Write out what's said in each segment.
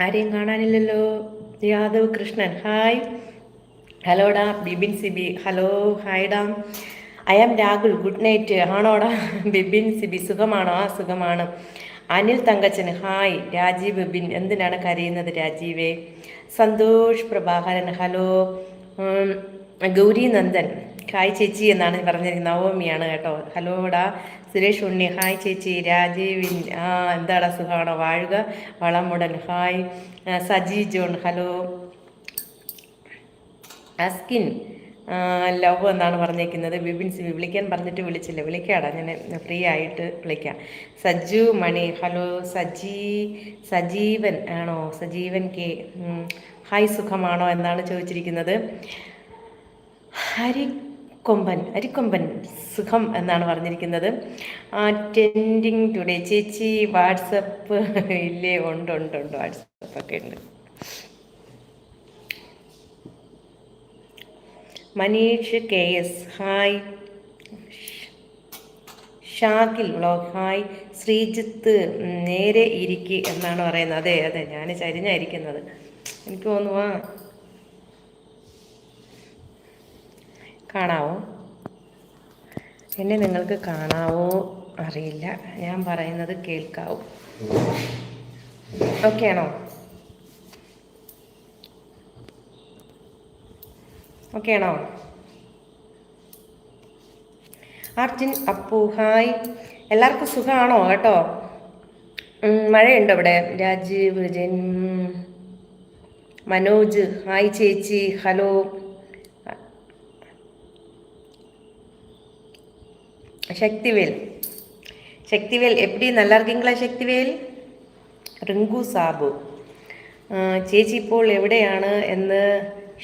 ആരെയും കാണാനില്ലല്ലോ. യാദവ് കൃഷ്ണൻ ഹായ്. ഹലോടാ Bibin Sibi. Hello ഹായ്ഡാ I am Rahul good night. ആണോടാ? Bibin Sibi സുഖമാണോ? ആ സുഖമാണ്. അനിൽ തങ്കച്ചൻ ഹായ്. രാജീവ് ബിബിൻ എന്തിനാണ് കരയുന്നത് രാജീവേ? സന്തോഷ് പ്രഭാകരൻ ഹലോ. ഗൗരി നന്ദൻ. ഹായ് ചേച്ചി എന്നാണ് പറഞ്ഞിരിക്കുന്നത്. നവമിയാണ് കേട്ടോ. ഹലോ ഡാ സുരേഷ് ഉണ്ണി. ഹായ് ചേച്ചി. രാജീവിൻ. ആ എന്താടാ സുഖമാണോ? വാഴുക. വളമുടൻ hi. Saji John. Hello അസ്കിൻ. Love എന്നാണ് പറഞ്ഞേക്കുന്നത് ബിബിൻസ് വിളിക്കാൻ പറഞ്ഞിട്ട് വിളിച്ചില്ല. വിളിക്കാടാ. ഞാൻ ഫ്രീ ആയിട്ട് വിളിക്കാം. സജു മണി. ഹലോ സജീ സജീവൻ. ആണോ? സജീവൻ കെ. ഹായ് സുഖമാണോ? എന്നാണ് ചോദിച്ചിരിക്കുന്നത്. ഹരിക്കൊമ്പൻ അരിക്കൊമ്പൻ സുഖം എന്നാണ് പറഞ്ഞിരിക്കുന്നത്. അറ്റൻഡിങ് ടുഡേ ചേച്ചി വാട്സപ്പ് ഇല്ലേ? ഉണ്ട് ഉണ്ട് ഉണ്ട്. വാട്സപ്പ് ഒക്കെ ഉണ്ട്. Manish K S. Hi. Shakil vlog. Hi. Sreejith നേരെ ഇരിക്കി എന്നാണ് പറയുന്നത്. അതെ അതെ. ഞാൻ ചരിഞ്ഞായിരിക്കുന്നത് എനിക്ക് തോന്നുവാ കാണാവോ? എന്നെ നിങ്ങൾക്ക് കാണാവോ അറിയില്ല. ഞാൻ പറയുന്നത് കേൾക്കാവോ. ഓക്കെ ആണോ ഓക്കെ ആണോ അർജുൻ അപ്പു ഹായ്. എല്ലാവർക്കും സുഖമാണോ? കേട്ടോ. മഴയുണ്ടോ ഇവിടെ? രാജീവ് വിജയൻ മനോജ് ഹായ് ചേച്ചി ഹലോ. ശക്തിവേൽ ശക്തിവേൽ എപ്പിടി நல்லா இருக்கீங்களா ശക്തിവേൽ റിങ്കു സാബു ആ, ചേച്ചി ഇപ്പോൾ എവിടെയാണ് എന്ന്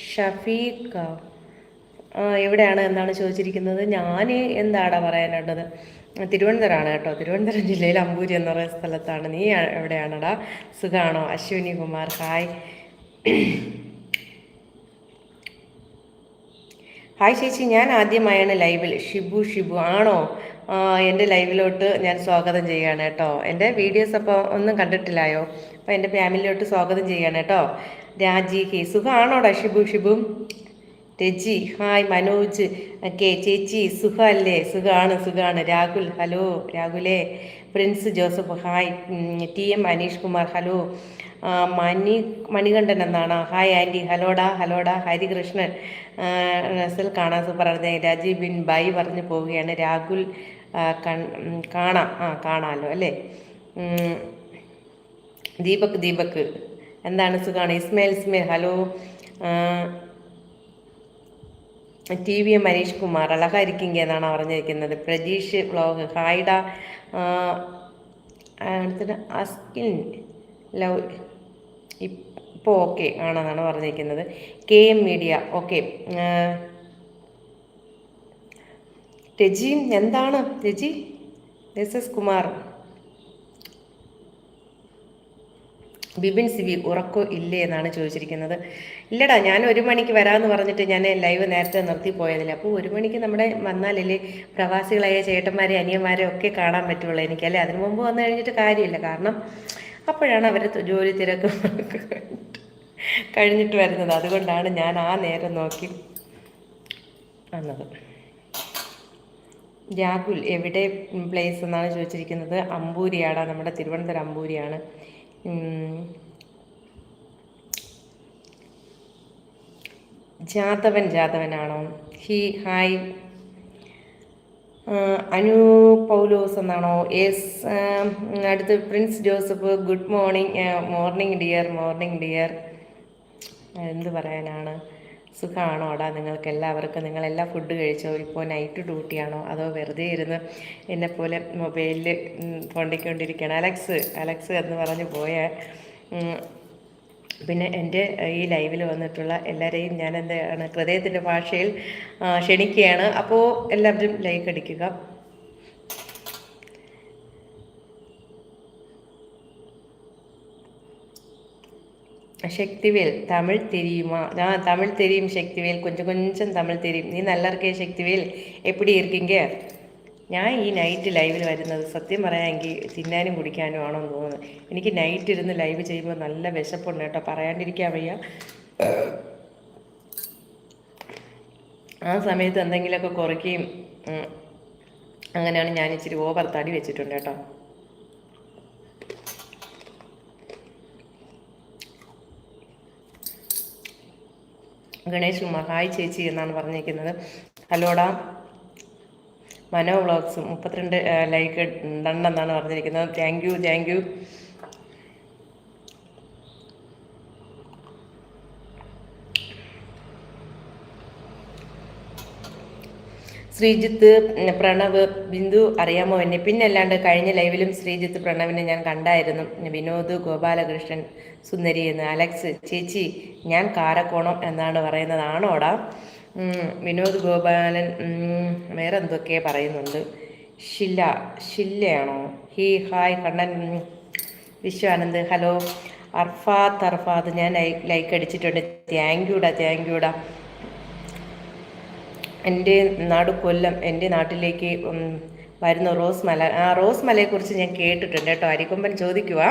ഷഫീഖ ആ, എവിടെയാണ് എന്നാണ് ചോദിച്ചിരിക്കുന്നത് ഞാൻ എന്താടാ പറയാനുള്ളത് തിരുവനന്തപുരമാണ് കേട്ടോ തിരുവനന്തപുരം ജില്ലയിൽ അമ്പൂരി എന്ന് പറയുന്ന സ്ഥലത്താണ് നീ ആ- എവിടെയാണടാ സുഖാണോ അശ്വിനി കുമാർ ഹായ് ഹായ് ചേച്ചി ഞാൻ ആദ്യമായാണ് ലൈവിൽ. ഷിബു ഷിബു ആണോ? എന്റെ ലൈവിലോട്ട് ഞാൻ സ്വാഗതം ചെയ്യുകയാണ് കേട്ടോ. എന്റെ വീഡിയോസ് അപ്പോൾ ഒന്നും കണ്ടിട്ടില്ലായോ? അപ്പോൾ എന്റെ ഫാമിലിയിലോട്ട് സ്വാഗതം ചെയ്യുകയാണ് കേട്ടോ. രാജി ഹി സുഖമാണോടാ ഷിബു ഷിബു? രജി ഹായ് മനോജ് ഒക്കെ ചേച്ചി സുഖമല്ലേ സുഖമാണ് സുഖമാണ് Rahul hello രാഹുലേ. Prince Joseph hi. T M Aneesh Kumar hello. Mani Manikandan എന്നാണ്? Hi aunty. ഹലോടാ ഹലോടാ. ഹരികൃഷ്ണൻ. റസൽ കാണാൻ സൂപ്പർ പറഞ്ഞ രാജീവ് ബിൻ ബൈ പറഞ്ഞു പോവുകയാണ്. രാഹുൽ കാണാം. ആ കാണാമല്ലോ അല്ലേ? ദീപക് ദീപക്. എന്താണ് സുഖമാണ് Ismail Ismail hello. T V Manish Kumar അഴകായിരിക്കിങ്ക എന്നാണ് പറഞ്ഞിരിക്കുന്നത്. പ്രജീഷ് വ്ളോഗ് ഹായ്ഡ അടുത്തിട്ട് അസ്കിൻ ലവ് ഇപ്പോൾ ഓക്കെ ആണെന്നാണ് പറഞ്ഞിരിക്കുന്നത്. K M media okay. Reji എന്താണ്? Reji S S Kumar. Bibin Sibi ഉറക്കോ ഇല്ലേ എന്നാണ് ചോദിച്ചിരിക്കുന്നത്. ഇല്ലടാ ഞാൻ ഒരു മണിക്ക് വരാമെന്ന് പറഞ്ഞിട്ട് ഞാൻ ലൈവ് നേരത്തെ നിർത്തി പോയതില്ല അപ്പോൾ ഒരു മണിക്ക് നമ്മുടെ വന്നാലല്ലേ പ്രവാസികളായ ചേട്ടന്മാരെ അനിയന്മാരെ ഒക്കെ കാണാൻ പറ്റുള്ളൂ എനിക്ക് അല്ലേ അതിനു മുമ്പ് വന്നു കഴിഞ്ഞിട്ട് കാര്യമില്ല. കാരണം അപ്പോഴാണ് അവർ ജോലി തിരക്ക് കഴിഞ്ഞിട്ട് വരുന്നത്. അതുകൊണ്ടാണ് ഞാൻ ആ നേരം നോക്കി വന്നത്. രാഹുൽ എവിടെ പ്ലേസ് എന്നാണ് ചോദിച്ചിരിക്കുന്നത്? അമ്പൂരിയാടാ നമ്മുടെ തിരുവനന്തപുരം അമ്പൂരിയാണ്. ജാതവൻ ജാതവനാണോ? Hi hi. അനു പൗലോസ് എന്നാണോ? യെസ് അടുത്ത് Prince Joseph good morning morning dear morning dear. എന്ത് പറയാനാണ്? സുഖമാണോടാ നിങ്ങൾക്ക് എല്ലാവർക്കും നിങ്ങളെല്ലാം ഫുഡ് കഴിച്ചോ? ഇപ്പോൾ നൈറ്റ് ഡ്യൂട്ടിയാണോ അതോ വെറുതെ ഇരുന്ന് എന്നെപ്പോലെ മൊബൈലിൽ തോണ്ടിക്കൊണ്ടിരിക്കുകയാണ് അലക്സ് അലക്സ് എന്ന് പറഞ്ഞ് പോയ പിന്നെ എന്റെ ഈ ലൈവിൽ വന്നിട്ടുള്ള എല്ലാവരെയും ഞാൻ എന്താണ് ഹൃദയത്തിന്റെ ഭാഷയിൽ ക്ഷണിക്കുകയാണ്. അപ്പോൾ എല്ലാവരും ലൈക്ക് അടിക്കുക. சக்திவேல் தமிழ் தெரியுமா நான் தமிழ் தெரியும் சக்திவேல் கொஞ்சம் கொஞ்சம் தமிழ் தெரியும் நீ நல்லா இருக்கே சக்திவேல் எப்படி இருக்கீங்க ഞാൻ ഈ നൈറ്റ് ലൈവിൽ വരുന്നത് സത്യം പറയാമെങ്കിൽ തിന്നാനും കുടിക്കാനും ആണെന്ന് തോന്നുന്നു എനിക്ക് നൈറ്റ് ഇരുന്ന് ലൈവ് ചെയ്യുമ്പോൾ നല്ല വിശപ്പുണ്ട് കേട്ടോ പറയാണ്ടിരിക്കാൻ വയ്യ ആ സമയത്ത് എന്തെങ്കിലുമൊക്കെ കുറയ്ക്കുകയും അങ്ങനെയാണ് ഞാൻ ഇച്ചിരി ഓവർ തടി വെച്ചിട്ടുണ്ട് കേട്ടോ ഗണേഷ് കുമാർ ഹായ് ചേച്ചി എന്നാണ് പറഞ്ഞിരിക്കുന്നത്. ഹലോടാ മനോ വ്ളോഗ്സ് മുപ്പത്തിരണ്ട് ലൈക്ക് ഉണ്ടെന്നാണ് പറഞ്ഞിരിക്കുന്നത്. Thank you thank you. Sreejith Pranav Bindu അറിയാമോ എന്നെ? പിന്നെ അല്ലാണ്ട് കഴിഞ്ഞ ലൈവിലും ശ്രീജിത്ത് പ്രണവിനെ ഞാൻ കണ്ടായിരുന്നു. വിനോദ് ഗോപാലകൃഷ്ണൻ സുന്ദരി എന്ന് അലക്സ് ചേച്ചി ഞാൻ കാരക്കോണം എന്നാണ് പറയുന്നത് ആണോടാ വിനോദ് ഗോപാലൻ വേറെ എന്തൊക്കെ പറയുന്നുണ്ട്? Shilla ഷില്ലയാണോ? Hi hi Kannan Viswanand hello. Arafath Arafath ഞാൻ ലൈക്ക് അടിച്ചിട്ടുണ്ട്. താങ്ക് യുടാ താങ്ക് യുടാ എന്റെ നാട് കൊല്ലം എന്റെ നാട്ടിലേക്ക് വരുന്ന റോസ് മല ആ റോസ് മലയെക്കുറിച്ച് ഞാൻ കേട്ടിട്ടുണ്ട് കേട്ടോ. അരിക്കൊമ്പൻ ചോദിക്കുക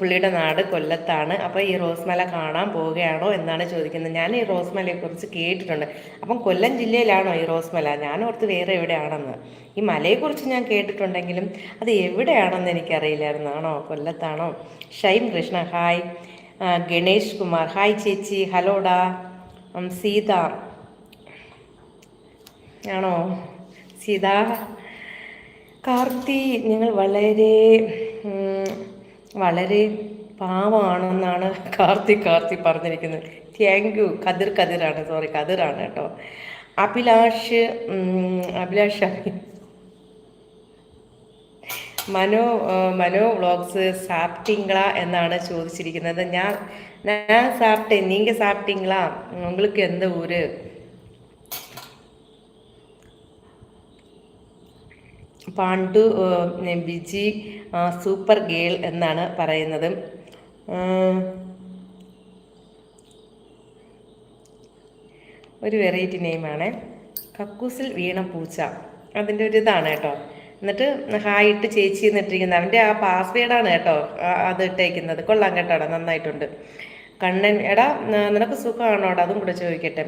പുള്ളിയുടെ നാട് കൊല്ലത്താണ്. അപ്പോൾ ഈ റോസ് മല കാണാൻ പോവുകയാണോ എന്നാണ് ചോദിക്കുന്നത്. ഞാൻ ഈ റോസ് മലയെക്കുറിച്ച് കേട്ടിട്ടുണ്ട്. അപ്പം കൊല്ലം ജില്ലയിലാണോ ഈ റോസ് മല ഞാൻ ഓർത്ത് വേറെ എവിടെയാണെന്ന്. ഈ മലയെക്കുറിച്ച് ഞാൻ കേട്ടിട്ടുണ്ടെങ്കിലും അത് എവിടെയാണെന്ന് എനിക്കറിയില്ലായിരുന്നു. ആണോ? കൊല്ലത്താണോ? ഷൈം കൃഷ്ണ. ഹായ്. ഗണേഷ് കുമാർ. ഹായ് ചേച്ചി. ഹലോഡാ സീത. ആണോ? സീത കാർത്തി നിങ്ങൾ വളരെ വളരെ പാവമാണെന്നാണ് കാർത്തി കാർത്തി പറഞ്ഞിരിക്കുന്നത്. താങ്ക് യു കതിർ കതിരാണ്. സോറി കതിരാണ് കേട്ടോ. അഭിലാഷ് അഭിലാഷ് മനോ മനോ വ്ളോഗ്സ് സാപ്റ്റിങ്ളാ എന്നാണ് ചോദിച്ചിരിക്കുന്നത്. ഞാൻ ഞാൻ സാപ്റ്റേ നീങ്ക സാപ്റ്റിങ്ളാ ഉങ്ങൾക്ക് എന്ത് ഊര്? പാണ്ഡു ബിജി സൂപ്പർ ഗേൾ എന്നാണ് പറയുന്നത്. ഒരു വെറൈറ്റി നെയിമാണ്. കക്കൂസിൽ വീണ പൂച്ച. അതിന്റെ ഒരു ഇതാണ് കേട്ടോ. എന്നിട്ട് ഹായിട്ട് ചേച്ചി എന്നിട്ടിരിക്കുന്നത് അവന്റെ ആ പാസ്വേഡാണ് കേട്ടോ അത് ഇട്ടേക്കുന്നത്. കൊള്ളാം കേട്ടോ നന്നായിട്ടുണ്ട്. കണ്ണൻ എടാ നിനക്ക് സുഖമാണോടാ? അതും കൂടെ ചോദിക്കട്ടെ.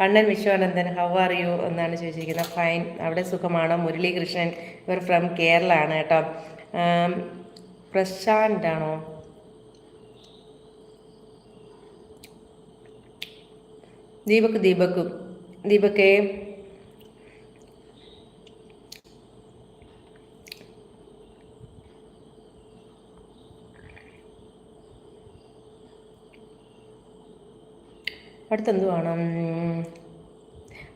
Kannan Viswanandan how are you എന്നാണ് ചോദിച്ചിരിക്കുന്നത്. ഫൈൻ അവിടെ സുഖമാണോ? മുരളീകൃഷ്ണൻ ഇവർ ഫ്രം കേരള ആണ് കേട്ടോ പ്രശാന്ത് ആണോ? ദീപക് ദീപക് ദീപക്കേ അടുത്തെന്തുവാണ്?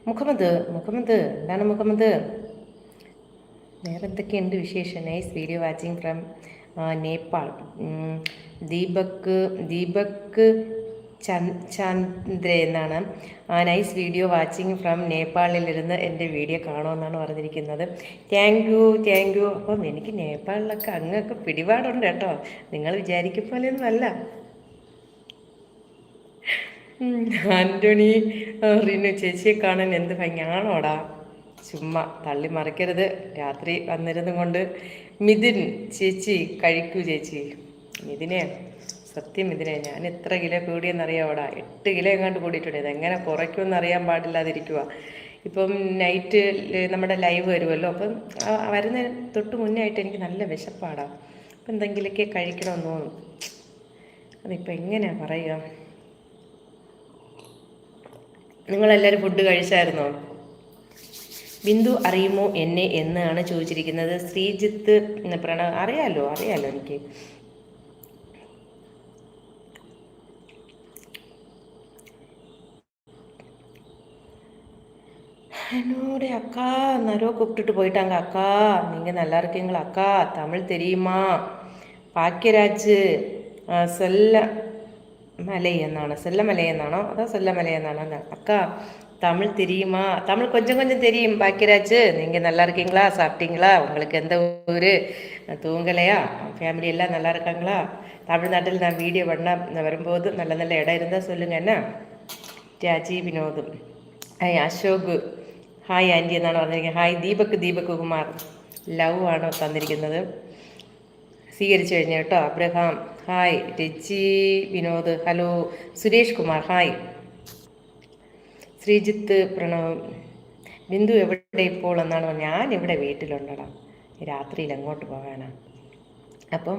മുഹമ്മദ് മുഹമ്മദ് എന്താണ് മുഹമ്മദ് വേറെ എന്തൊക്കെയുണ്ട് വിശേഷം nice video watching from Nepal. Deepak Deepak Chandra എന്നാണ്. നൈസ് വീഡിയോ വാച്ചിങ് ഫ്രം നേപ്പാളിലിരുന്ന് എന്റെ വീഡിയോ കാണുമെന്നാണ് പറഞ്ഞിരിക്കുന്നത്. താങ്ക് യു താങ്ക് യു അപ്പം എനിക്ക് നേപ്പാളിലൊക്കെ അങ്ങൊക്കെ പിടിപാടുണ്ട് കേട്ടോ. നിങ്ങൾ വിചാരിക്കും പോലെയൊന്നും അല്ല. ആന്റണി റിനു ചേച്ചിയെ കാണാൻ എന്ത് ഭംഗിയാണോടാ? ചുമ്മാ തള്ളി മറിക്കരുത്. രാത്രി വന്നിരുന്നും കൊണ്ട് മിഥുൻ ചേച്ചി കഴിക്കൂ ചേച്ചി. മിഥുനെ സത്യം ഇതിനെ ഞാൻ എത്ര കിലോ കൂടിയെന്നറിയാവടാ? എട്ട് കിലോ എങ്ങാണ്ട് കൂടിയിട്ടുണ്ട്. ഇതെങ്ങനെ കുറയ്ക്കുമെന്ന് അറിയാൻ പാടില്ലാതിരിക്കുക ഇപ്പം നൈറ്റ് നമ്മുടെ ലൈവ് വരുമല്ലോ അപ്പം വരുന്ന തൊട്ട് മുന്നേ ആയിട്ട് എനിക്ക് നല്ല വിശപ്പാടാ. അപ്പം എന്തെങ്കിലുമൊക്കെ കഴിക്കണമെന്ന്? തോന്നും അതിപ്പോൾ എങ്ങനെയാണ് പറയുക? നിങ്ങളെല്ലാവരും ഫുഡ് കഴിച്ചായിരുന്നോ ബിന്ദു അറിയുമോ എന്നെ എന്നാണ് ചോദിച്ചിരിക്കുന്നത് ശ്രീജിത്ത് പ്രണ അറിയാലോ അറിയാലോ എനിക്ക് என்னோட அக்கா நிறைய கூப்பிட்டுட்டு போயிட்டாங்க அக்கா நீங்கள் நல்லா இருக்கீங்களா அக்கா தமிழ் தெரியுமா பாக்கியராஜ் செல்ல மலை എന്നാണ് செல்லமலை എന്നാണോ അതോ செல்லமலை എന്നാണോ அக்கா தமிழ் தெரியுமா தமிழ் கொஞ்சம் கொஞ்சம் தெரியும் பாக்கியராஜ் நீங்கள் நல்லா இருக்கீங்களா சாப்பிட்டீங்களா உங்களுக்கு எந்த ஊர் தூங்கலையா ஃபேமிலி எல்லாம் நல்லா இருக்காங்களா தமிழ்நாட்டில் நான் வீடியோ பண்ண வரும்போது நல்ல நல்ல இடம் இருந்தால் சொல்லுங்க என்ன Raji Vinod hi Ashok hi aunty എന്നാണ് പറഞ്ഞിരിക്കുന്നത് ഹായ് ദീപക് ദീപക് കുമാർ ലവ് ആണ് തന്നിരിക്കുന്നത് സ്വീകരിച്ചു കഴിഞ്ഞു കേട്ടോ. Abraham hi Reji Vinod hello Suresh Kumar hi Sreejith Pranav. Bindu എവിടെ ഇപ്പോൾ എന്നാണ് ഞാൻ ഇവിടെ വീട്ടിലുണ്ടടാ. രാത്രിയിൽ എങ്ങോട്ട് പോകാനാണ് അപ്പം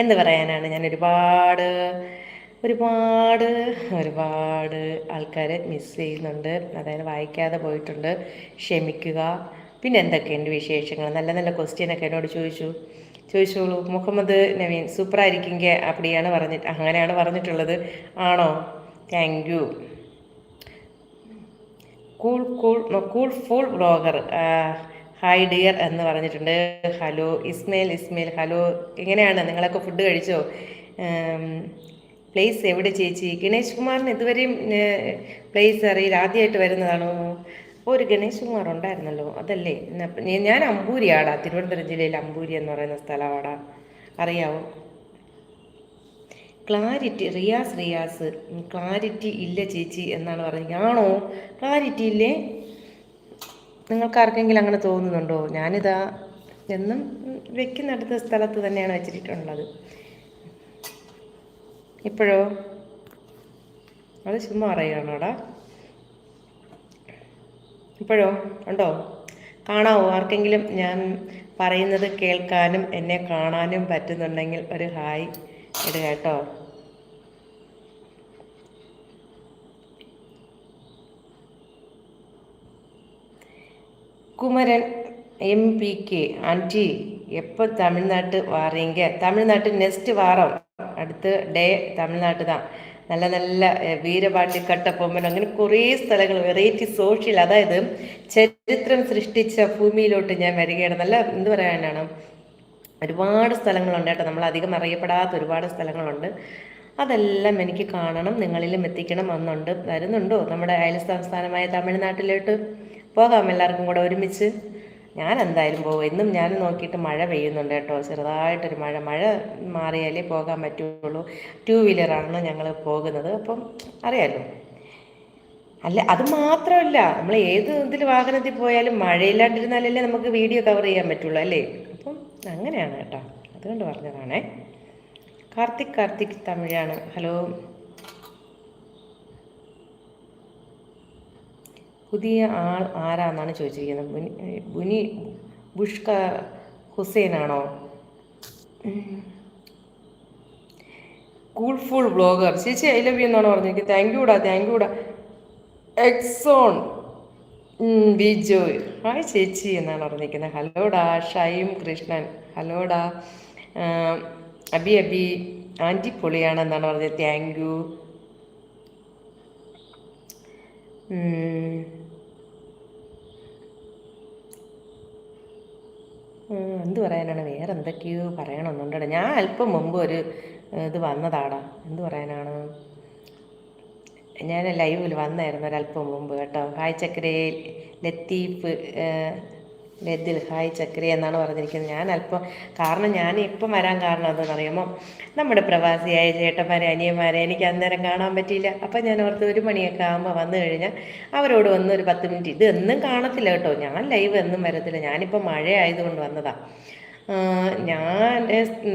എന്ത് പറയാനാണ്? ഞാൻ ഒരുപാട് ഒരുപാട് ഒരുപാട് ആൾക്കാരെ മിസ് ചെയ്യുന്നുണ്ട്. അതായത് വായിക്കാതെ പോയിട്ടുണ്ട്. ക്ഷമിക്കുക. പിന്നെ എന്തൊക്കെയുണ്ട് വിശേഷങ്ങൾ? നല്ല നല്ല ക്വസ്റ്റ്യനൊക്കെ എന്നോട് ചോദിച്ചു. ചോദിച്ചോളൂ മുഹമ്മദ് നവീൻ സൂപ്പറായിരിക്കും അപ്പടിയാണ് പറഞ്ഞിട്ട് അങ്ങനെയാണ് പറഞ്ഞിട്ടുള്ളത്. ആണോ? Thank you cool cool cool full blogger hi dear എന്ന് പറഞ്ഞിട്ടുണ്ട്. ഹലോ ഇസ്മയിൽ ഇസ്മയിൽ ഹലോ എങ്ങനെയാണ്? നിങ്ങളൊക്കെ ഫുഡ് കഴിച്ചോ? പ്ലേസ് എവിടെ ചേച്ചി? ഗണേഷ് കുമാറിന് ഇതുവരെയും പ്ലേസ് അറിയില്ല. ആദ്യമായിട്ട് വരുന്നതാണോ? ഒരു ഗണേഷ് കുമാർ ഉണ്ടായിരുന്നല്ലോ അതല്ലേ? ഞാൻ അമ്പൂരിയാടാ തിരുവനന്തപുരം ജില്ലയിൽ അമ്പൂരി എന്ന് പറയുന്ന സ്ഥലമാടാ അറിയാവോ? ക്ലാരിറ്റി റിയാസ് റിയാസ്. ക്ലാരിറ്റി ഇല്ല ചേച്ചി എന്നാണ് പറഞ്ഞത് ആണോ? ക്ലാരിറ്റി ഇല്ലേ? നിങ്ങൾക്ക് ആർക്കെങ്കിലും അങ്ങനെ തോന്നുന്നുണ്ടോ? ഞാനിതാ എന്നും വെക്കുന്നിടത്ത് സ്ഥലത്ത് തന്നെയാണ് വെച്ചിട്ടുള്ളത്. ഇപ്പോഴോ? അത് ചുമ്മാ പറയുകയാണോടാ ഇപ്പോഴോ? ഉണ്ടോ കാണാവോ? ആർക്കെങ്കിലും ഞാൻ പറയുന്നത് കേൾക്കാനും എന്നെ കാണാനും പറ്റുന്നുണ്ടെങ്കിൽ ഒരു ഹായ് ഇടുക കേട്ടോ. Kumaran M P K aunty എപ്പോൾ തമിഴ്നാട്ട് വാറീങ്ക തമിഴ്നാട്ടിൽ നെക്സ്റ്റ് വാറം? അടുത്ത ഡേ തമിഴ്നാട്ട് തന്നെ നല്ല നല്ല വീരപാണ്ഡ്യ കട്ടപ്പൊമ്മൻ അങ്ങനെ കുറേ സ്ഥലങ്ങൾ വെറൈറ്റി സോഷ്യൽ അതായത് ചരിത്രം സൃഷ്ടിച്ച ഭൂമിയിലോട്ട് ഞാൻ വരികയാണ്. നല്ല എന്ത് പറയാനാണ് ഒരുപാട് സ്ഥലങ്ങളുണ്ട് കേട്ടോ. നമ്മൾ അധികം അറിയപ്പെടാത്ത ഒരുപാട് സ്ഥലങ്ങളുണ്ട്. അതെല്ലാം എനിക്ക് കാണണം നിങ്ങളിലും എത്തിക്കണം എന്നുണ്ട്. വരുന്നുണ്ടോ നമ്മുടെ അയൽ സംസ്ഥാനമായ തമിഴ്നാട്ടിലോട്ട്? പോകാം എല്ലാവർക്കും കൂടെ ഒരുമിച്ച്. ഞാൻ എന്തായാലും പോകും എന്നും ഞാൻ നോക്കിയിട്ട് മഴ പെയ്യുന്നുണ്ട് കേട്ടോ. ചെറുതായിട്ടൊരു മഴ. മഴ മാറിയാലേ പോകാൻ പറ്റുള്ളൂ. ടു വീലറാണ് ഞങ്ങൾ പോകുന്നത്. അപ്പം അറിയാമല്ലോ അല്ല അത് മാത്രമല്ല. നമ്മൾ ഏത് ഇതിൽ വാഹനത്തിൽ പോയാലും മഴയില്ലാണ്ടിരുന്നാലല്ലേ നമുക്ക് വീഡിയോ കവർ ചെയ്യാൻ പറ്റുള്ളൂ അല്ലേ? അപ്പം അങ്ങനെയാണ് കേട്ടോ. അതുകൊണ്ട് പറഞ്ഞതാണേ. കാർത്തിക് കാർത്തിക് തമിഴാണ്. ഹലോ. പുതിയ ആൾ ആരാന്നാണ് ചോദിച്ചിരിക്കുന്നത്? ബുനി ബുനി ബുഷ്ക ഹുസൈനാണോ? കൂൾ ഫുൾ ബ്ലോഗർ ചേച്ചി ഐ ലവ് യു എന്നാണ് പറഞ്ഞിരിക്കുന്നത്. താങ്ക് യൂടാ താങ്ക് യൂടാ എക്സോൺ ബിജോയ് ഹായ് ചേച്ചി എന്നാണ് പറഞ്ഞിരിക്കുന്നത്. ഹലോടാ ഷൈം കൃഷ്ണൻ. ഹലോടാ അബി അബി ആന്റി പൊളിയാണ് എന്നാണ് പറഞ്ഞത്. താങ്ക് യു എന്ത് പറയാനാണ്? വേറെ എന്തൊക്കെയോ പറയണമെന്നുണ്ടടാ ഞാൻ അല്പം മുമ്പ് ഒരു ഇത് വന്നതാടാ. എന്ത് പറയാനാണ്? ഞാൻ ലൈവിൽ വന്നായിരുന്നു ഒരല്പം മുമ്പ് കേട്ടോ. ഹായ് ചക്കരേ ലത്തീഫ് ലതിൽ ഹായ് ചക്രി എന്നാണ് പറഞ്ഞിരിക്കുന്നത്. ഞാൻ അല്പം കാരണം ഞാൻ ഇപ്പം വരാൻ കാരണം എന്താണെന്നറിയാമോ നമ്മുടെ പ്രവാസിയായ ചേട്ടന്മാരെ അനിയന്മാരെ എനിക്ക് അന്നേരം കാണാൻ പറ്റിയില്ല. അപ്പം ഞാൻ ഓർത്ത് ഒരു മണിയൊക്കെ ആകുമ്പോൾ വന്നു കഴിഞ്ഞാൽ അവരോട് വന്ന് ഒരു പത്ത് മിനിറ്റ് ഇത് എന്നും കാണത്തില്ല കേട്ടോ. ഞാൻ ലൈവ് എന്നും വരത്തില്ല. ഞാനിപ്പോൾ മഴ ആയതുകൊണ്ട് വന്നതാണ് ഞാൻ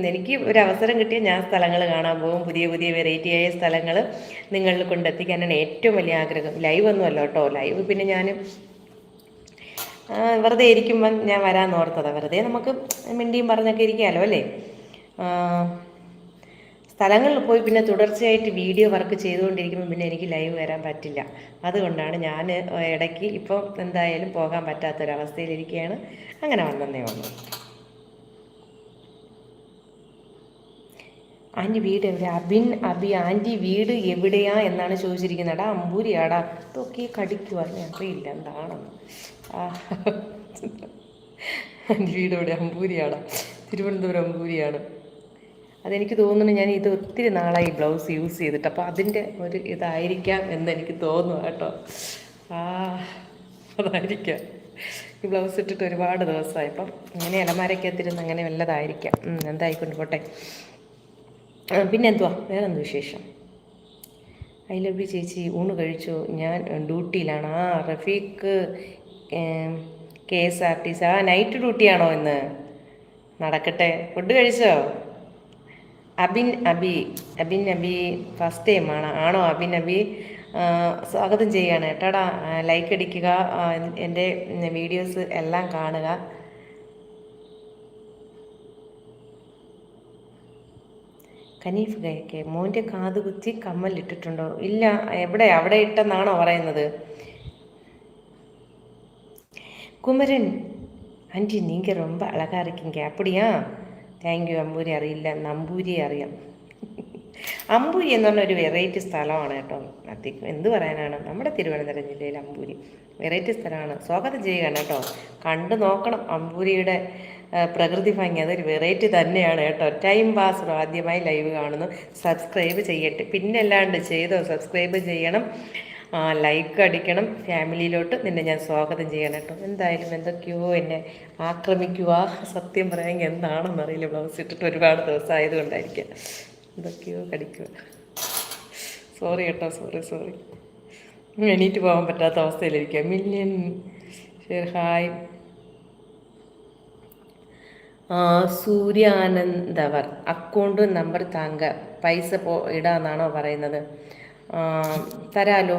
എനിക്ക് ഒരു അവസരം കിട്ടിയ ഞാൻ സ്ഥലങ്ങൾ കാണാൻ പോകും. പുതിയ പുതിയ വെറൈറ്റി ആയ സ്ഥലങ്ങൾ നിങ്ങളിൽ കൊണ്ടെത്തിക്കാനാണ് ഏറ്റവും വലിയ ആഗ്രഹം. ലൈവ് ഒന്നുമല്ല കേട്ടോ. ലൈവ് പിന്നെ ഞാൻ വെറുതെ ഇരിക്കുമ്പം ഞാൻ വരാൻ ഓർത്തതാണ് വെറുതെ നമുക്ക് മിണ്ടിയും പറഞ്ഞൊക്കെ ഇരിക്കാമല്ലോ അല്ലേ? സ്ഥലങ്ങളിൽ പോയി പിന്നെ തുടർച്ചയായിട്ട് വീഡിയോ വർക്ക് ചെയ്തുകൊണ്ടിരിക്കുമ്പോൾ പിന്നെ എനിക്ക് ലൈവ് വരാൻ പറ്റില്ല. അതുകൊണ്ടാണ് ഞാൻ ഇടയ്ക്ക് ഇപ്പം എന്തായാലും പോകാൻ പറ്റാത്തൊരവസ്ഥയിലിരിക്കുകയാണ്. അങ്ങനെ വന്നതേ ഉള്ളൂ. ആന്റി വീട് എവിടെ? അബിൻ അബി ആന്റി വീട് എവിടെയാ എന്നാണ് ചോദിച്ചിരിക്കുന്നത്. എടാ അമ്പൂരിയാടാ. ഇതൊക്കെ അപ്പം അറിയില്ല എന്താണെന്ന്. ആന്റി വീട് എവിടെ? അമ്പൂരിയാടാ. തിരുവനന്തപുരം അമ്പൂരിയാണ്. അതെനിക്ക് തോന്നുന്നു ഞാൻ ഇത് ഒത്തിരി നാളായി ബ്ലൗസ് യൂസ് ചെയ്തിട്ട്. അപ്പോൾ അതിന്റെ ഒരു ഇതായിരിക്കാം എന്ന് എനിക്ക് തോന്നുന്നു കേട്ടോ. ആ അതായിരിക്കാം. ഈ ബ്ലൗസ് ഇട്ടിട്ട് ഒരുപാട് ദിവസമായി. അപ്പം ഇങ്ങനെ ഇലമാരൊക്കെ എത്തിരുന്ന് അങ്ങനെ വല്ലതായിരിക്കാം. എന്തായിക്കൊണ്ട് പോട്ടെ പിന്നെ എന്തുവാ വേറെ എന്ത് വിശേഷം? ഐ ലവ് യു ചേച്ചി ഊണ് കഴിച്ചു. ഞാൻ ഡ്യൂട്ടിയിലാണ്. ആ Rafeeq K S R T C ആ നൈറ്റ് ഡ്യൂട്ടിയാണോ ഇന്ന്? നടക്കട്ടെ. ഫുഡ് കഴിച്ചോ? അബിൻ അബി അബിൻ അബി ഫസ്റ്റ് ടൈം ആണ്. ആണോ അബിൻ അബി സ്വാഗതം ചെയ്യുകയാണ്. കേട്ടോടാ ലൈക്ക് അടിക്കുക എന്റെ വീഡിയോസ് എല്ലാം കാണുക. കനീഫ് കെ മോൻ്റെ കാത് കുത്തി കമ്മലിട്ടിട്ടുണ്ടോ ഇല്ല എവിടെ അവിടെ ഇട്ടെന്നാണോ പറയുന്നത് குமரன் ஆண்டி நீங்கள் ரொம்ப அழகாக இருக்கீங்க அப்படியா താങ്ക് അമ്പൂരി അറിയില്ല നമ്പൂരി അറിയാം അമ്പൂരി എന്ന് പറഞ്ഞ ഒരു വെറൈറ്റി സ്ഥലമാണ് കേട്ടോ അധികം എന്ത് പറയാനാണ് നമ്മുടെ തിരുവനന്തപുരം ജില്ലയിൽ അമ്പൂരി വെറൈറ്റി സ്ഥലമാണ് സ്വാഗതം ചെയ്യുകയാണ് കേട്ടോ കണ്ടു നോക്കണം അമ്പൂരിയുടെ ആ, പ്രകൃതി ഭംഗി അതൊരു വെറൈറ്റി തന്നെയാണ് കേട്ടോ. ടൈം പാസ് ആദ്യമായി ലൈവ് കാണുന്നു. സബ്സ്ക്രൈബ് ചെയ്യട്ടെ. പിന്നെ അല്ലാണ്ട് ചെയ്തോ സബ്സ്ക്രൈബ് ചെയ്യണം. ലൈക്ക് അടിക്കണം. ഫാമിലിയിലോട്ട് നിന്നെ ഞാൻ സ്വാഗതം ചെയ്യണം കേട്ടോ. എന്തായാലും എന്തൊക്കെയോ എന്നെ ആക്രമിക്കുക സത്യം പറയാമെങ്കിൽ എന്താണെന്ന് അറിയില്ല. ബ്ലൗസ് ഇട്ടിട്ട് ഒരുപാട് ദിവസം ആയതുകൊണ്ടായിരിക്കാം എന്തൊക്കെയോ കടിക്കുക സോറി കേട്ടോ. സോറി സോറി എണീറ്റ് പോകാൻ പറ്റാത്ത അവസ്ഥയിലിരിക്കുക മില്യൻ ശരി ഹായ് സൂര്യാനന്ദവർ. Account number താങ്ക. പൈസ പോ ഇടാന്നാണോ പറയുന്നത്. തരാലോ?